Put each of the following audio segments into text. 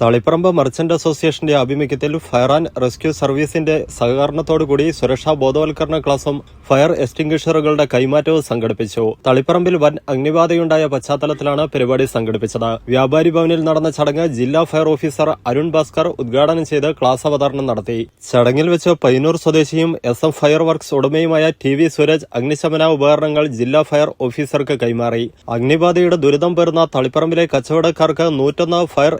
Taliparamba merchant അസോസിയേഷന്റെ ആഭിമുഖ്യത്തിൽ fire and rescue സർവീസിന്റെ സഹകരണത്തോടുകൂടി സുരക്ഷാ ബോധവൽക്കരണ ക്ലാസും ഫയർ എക്സ്റ്റിംഗ്വിഷറുകളുടെ കൈമാറ്റവും സംഘടിപ്പിച്ചു. തളിപ്പറമ്പിൽ വൻ അഗ്നിബാധയുണ്ടായ പശ്ചാത്തലത്തിലാണ് പരിപാടി സംഘടിപ്പിച്ചത്. വ്യാപാരി ഭവനിൽ നടന്ന ചടങ്ങ് ജില്ലാ ഫയർ ഓഫീസർ അരുൺ ഭാസ്കർ ഉദ്ഘാടനം ചെയ്ത് ക്ലാസ് അവതരണം നടത്തി. ചടങ്ങിൽ വെച്ച് പയ്യന്നൂർ സ്വദേശിയും എസ് എം ഫയർ വർക്ക്സ് ഉടമയുമായ ടി വി സുരജ് അഗ്നിശമന ഉപകരണങ്ങൾ ജില്ലാ ഫയർ ഓഫീസർക്ക് കൈമാറി. അഗ്നിബാധയുടെ ദുരിതം പേർന്ന തളിപ്പറമ്പിലെ കച്ചവടക്കാർക്ക് നൂറ്റൊന്ന് ഫയർ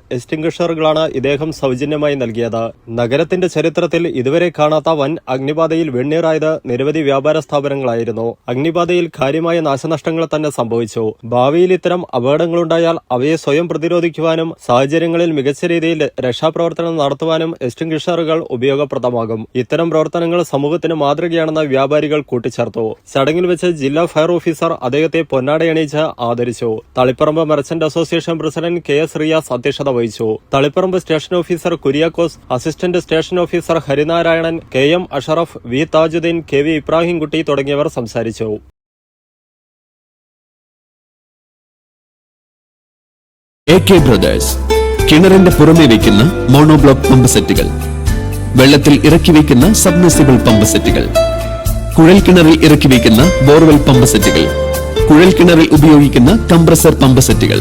എക്സ്റ്റിംഗ്വിഷറുകളാണ് ഇദ്ദേഹം സൗജന്യമായി നൽകിയത്. നഗരത്തിന്റെ ചരിത്രത്തിൽ ഇതുവരെ കാണാത്ത വൻ അഗ്നിബാധയിൽ വെണ്ണീറായത് നിരവധി വ്യാപാര സ്ഥാപനങ്ങളായിരുന്നു. അഗ്നിബാധയിൽ കാര്യമായ നാശനഷ്ടങ്ങൾ തന്നെ സംഭവിച്ചു. ഭാവിയിൽ ഇത്തരം അപകടങ്ങളുണ്ടായാൽ അവയെ സ്വയം പ്രതിരോധിക്കുവാനും സാഹചര്യങ്ങളിൽ മികച്ച രീതിയിൽ രക്ഷാപ്രവർത്തനം നടത്തുവാനും എക്സ്റ്റിംഗ്വിഷറുകൾ ഉപയോഗപ്രദമാകും. ഇത്തരം പ്രവർത്തനങ്ങൾ സമൂഹത്തിന് മാതൃകയാണെന്ന് വ്യാപാരികൾ കൂട്ടിച്ചേർത്തു. ചടങ്ങിൽ വെച്ച് ജില്ലാ ഫയർ ഓഫീസർ അദ്ദേഹത്തെ പൊന്നാടയണിയിച്ച് ആദരിച്ചു. Taliparamba merchant association president K S Riyas അധ്യക്ഷത വഹിച്ചു. Taliparamba station officer Kuriakose assistant station officer Harinarayanan K M Ashraf V Thajudheen K V Ibrahimkutty തുടങ്ങിയവർ സംസാരിച്ചു. എ കെ ബ്രദേഴ്സ് കിണറിന്റെ പുറമെ വയ്ക്കുന്ന മോണോബ്ലോക്ക് പമ്പ് സെറ്റുകൾ. വെള്ളത്തിൽ ഇറക്കി വയ്ക്കുന്ന സബ്മിസിബിൾ പമ്പ് സെറ്റുകൾ. കുഴൽ കിണറിൽ ഇറക്കി വയ്ക്കുന്ന ബോർവെൽ പമ്പ് സെറ്റുകൾ. കുഴൽ കിണറിൽ ഉപയോഗിക്കുന്ന കംപ്രസർ പമ്പ് സെറ്റുകൾ.